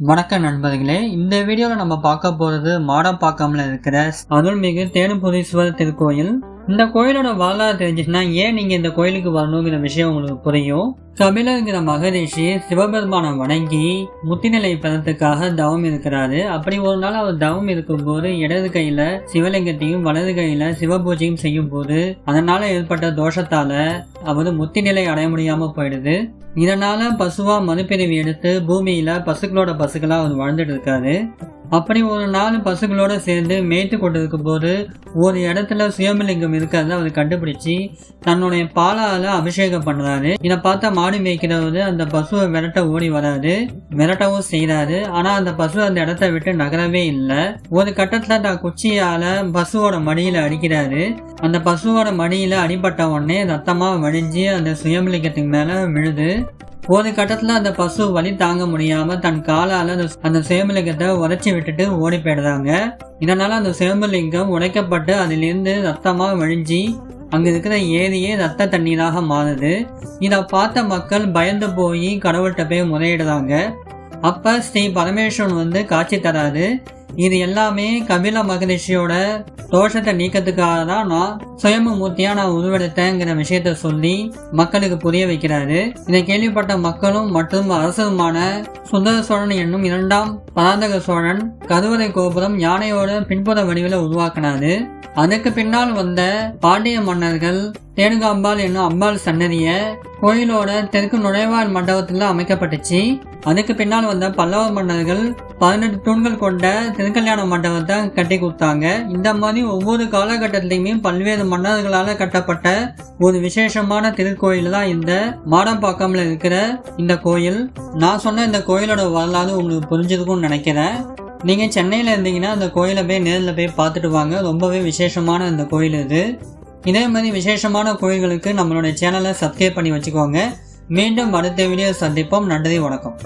வணக்கம் நண்பர்களே இந்த வீடியோவில் நம்ம பார்க்க போகிறது மாடம்பாக்கம்ல இருக்கிற அருள்மிகு தேனுபுரீஸ்வரர் திருக்கோயில். இந்த கோயிலோட வரலாறு தெரிஞ்சிச்சுன்னா ஏன் நீங்க இந்த கோயிலுக்கு வரணுங்கிற விஷயம் உங்களுக்கு புரியும்? கபிலங்கிற மகரிஷி சிவபெருமானை வணங்கி முத்திநிலை பெறத்துக்காக தவம் இருக்கிறாரு. அப்படி ஒரு நாள் அவர் தவம் இருக்கும்போது இடது கையில சிவலிங்கத்தையும் வலது கையில சிவபூஜையும் செய்யும் போது அதனால ஏற்பட்ட தோஷத்தால அவர் முத்திநிலை அடைய முடியாம போயிடுது. இதனால பசுவா மறுபிரிவு எடுத்து பூமியில பசுக்களோட பசுக்களா அவர் வாழ்ந்துட்டு இருக்காரு. அப்படி ஒரு நாள் பசுகளோடு சேர்ந்து மேய்த்து கொண்டிருக்கும் போது ஒரு இடத்துல சுயமலிங்கம் இருக்கிறத அவர் கண்டுபிடிச்சு தன்னுடைய பாலால அபிஷேகம் பண்ணுறாரு இதை பார்த்தா மாடு மேய்க்கிறவர் அந்த பசுவை விரட்ட ஓடி வராது மிரட்டவும் செய்கிறாரு ஆனால் அந்த பசு அந்த இடத்த விட்டு நகரவே இல்லை. ஒரு கட்டத்தில் தான் குச்சியால் பசுவோட மடியில் அடிக்கிறாரு. அந்த பசுவோட மடியில் அடிபட்ட உடனே ரத்தமாக வடிஞ்சு அந்த சுயமலிங்கத்துக்கு மேலே விழுது. ஒரு கட்டத்துல அந்த பசு வலி தாங்க முடியாம தன் காலால அந்த அந்த சேமலிங்கத்தை உடைச்சி விட்டுட்டு ஓடி போயிடுறாங்க. இதனால அந்த சேமலிங்கம் உடைக்கப்பட்டு அதிலிருந்து ரத்தமா வழிஞ்சி அங்க இருக்கிற ஏரியே ரத்த தண்ணீராக மாறுது. இதை பார்த்த மக்கள் பயந்து போய் கடவுள்கிட்ட போய் முறையிடுறாங்க. அப்ப ஸ்ரீ பரமேஸ்வரன் வந்து காட்சி தராது இது எல்லாமே கபில மகரிஷியோட தோஷத்தை நீக்கத்துக்காக தான் நான் சுயம்பு மூர்த்தியா நான் உருவெடுத்தேங்கிற விஷயத்த சொல்லி மக்களுக்கு புரிய வைக்கிறாரு. இதை கேள்விப்பட்ட மக்களும் மற்றும் அரசருமான சுந்தர சோழன் என்னும் இரண்டாம் பராந்தக சோழன் கருவறை கோபுரம் யானையோட பின்புற வடிவில் உருவாக்கினாரு. அதுக்கு பின்னால் வந்த பாண்டிய மன்னர்கள் தேனுகாம்பாள் என்னும் அம்பாள் சன்னதிய கோயிலோட தெற்கு நுழைவாயில் மண்டபத்துல அமைக்கப்பட்டுச்சு. அதுக்கு பின்னால் வந்த பல்லவ மன்னர்கள் பதினெட்டு தூண்கள் கொண்ட திருக்கல்யாண மண்டபத்தை கட்டி கொடுத்தாங்க. இந்த மாதிரி ஒவ்வொரு காலகட்டத்திலையுமே பல்வேறு மன்னர்களால் கட்டப்பட்ட ஒரு விசேஷமான திருக்கோயில் தான் இந்த மாடம்பாக்கம்ல இருக்கிற இந்த கோயில். நான் சொன்ன இந்த கோயிலோட வரலாறு உங்களுக்கு புரிஞ்சிருக்கும்னு நினைக்கிறேன். நீங்கள் சென்னையில் இருந்தீங்கன்னா அந்த கோயிலை போய் நேரில் போய் பார்த்துட்டு வாங்க. ரொம்பவே விசேஷமான அந்த கோயில் இது. இதே மாதிரி விசேஷமான கோயில்களுக்கு நம்மளுடைய சேனலை சப்ஸ்கிரைப் பண்ணி வச்சுக்கோங்க. மீண்டும் அடுத்த வீடியோ சந்திப்போம். நன்றி வணக்கம்.